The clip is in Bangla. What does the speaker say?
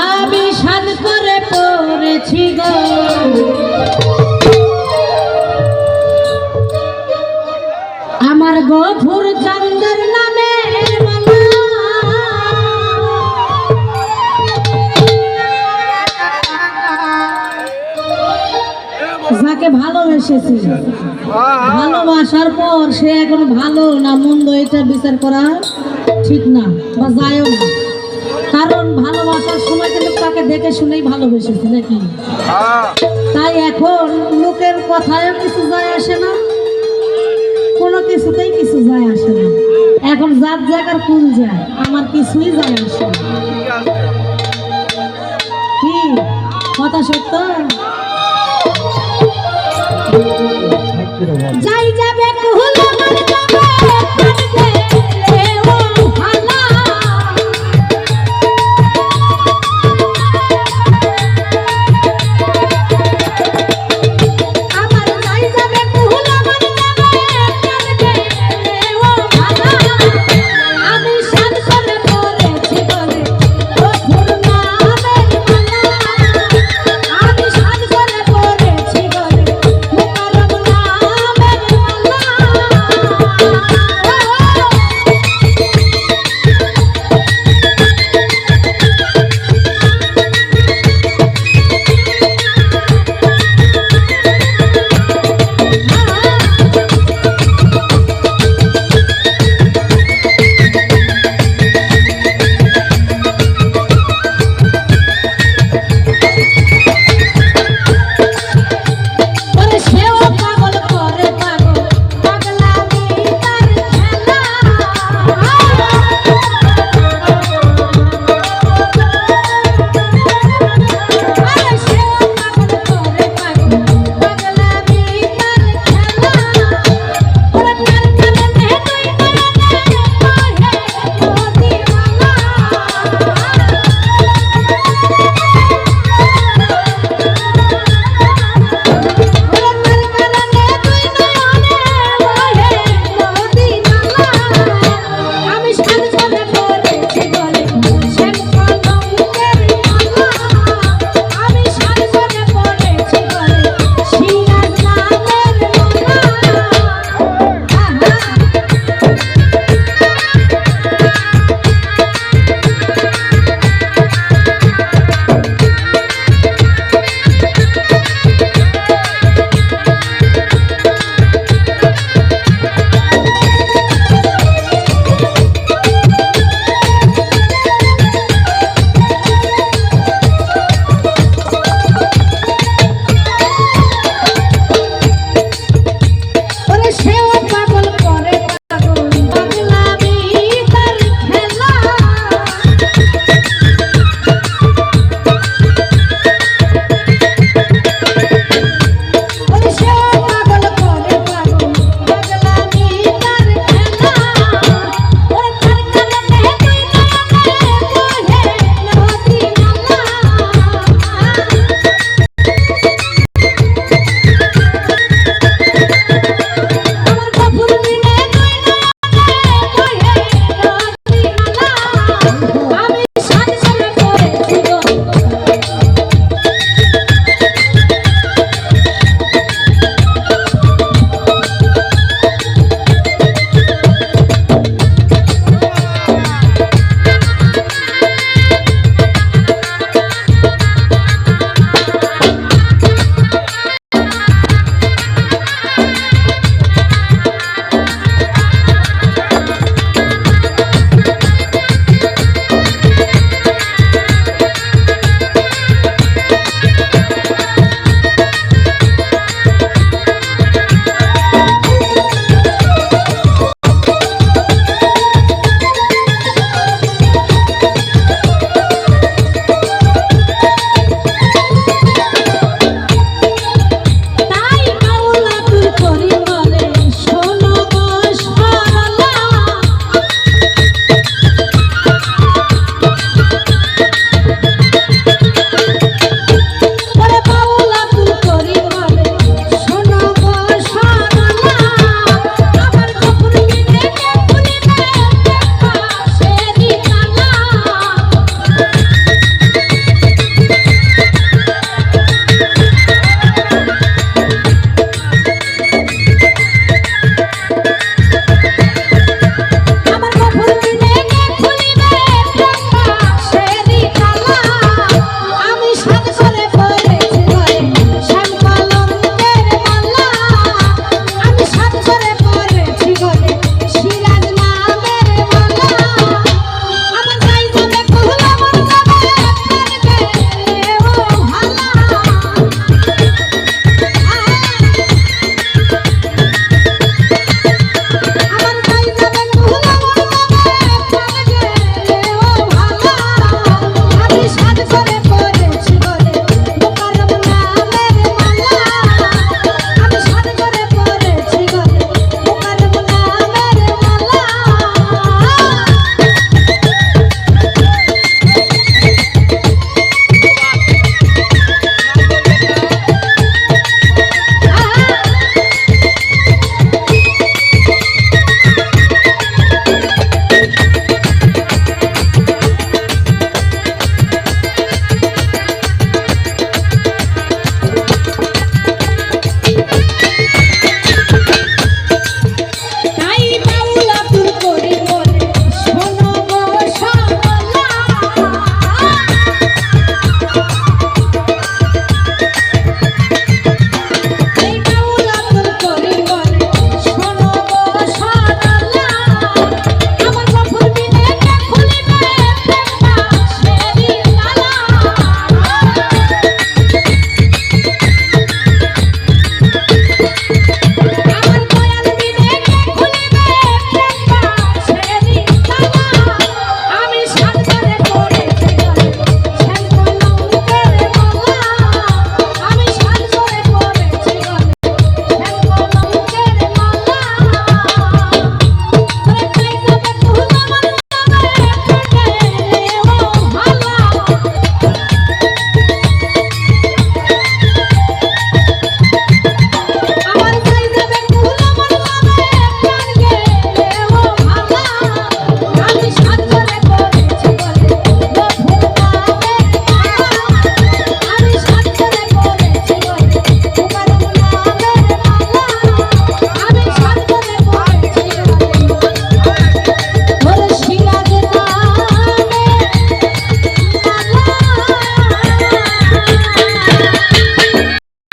আমি সাদ করে পড়েছি আমার গফুর চন্দ্রের নামে যাকে ভালোবেসেছি, ভালোবাসার পর সে এখন ভালো না মন্দ, এটা বিচার করা ঠিক না বা যায়ও না। কারণ ভালোবাসার সময় কিন্তু তাকে দেখে শুনেই ভালোবেসেছে নাকি? তাই এখন লোকের কথায়ও কিছু যায় আসে না কোনো কিছুতেই কিছু যায় আসে না। এখন যার জায়গার কুল যায় আমার কিছুই যায় আসে না। কি? কথা সত্য? যাই যাবে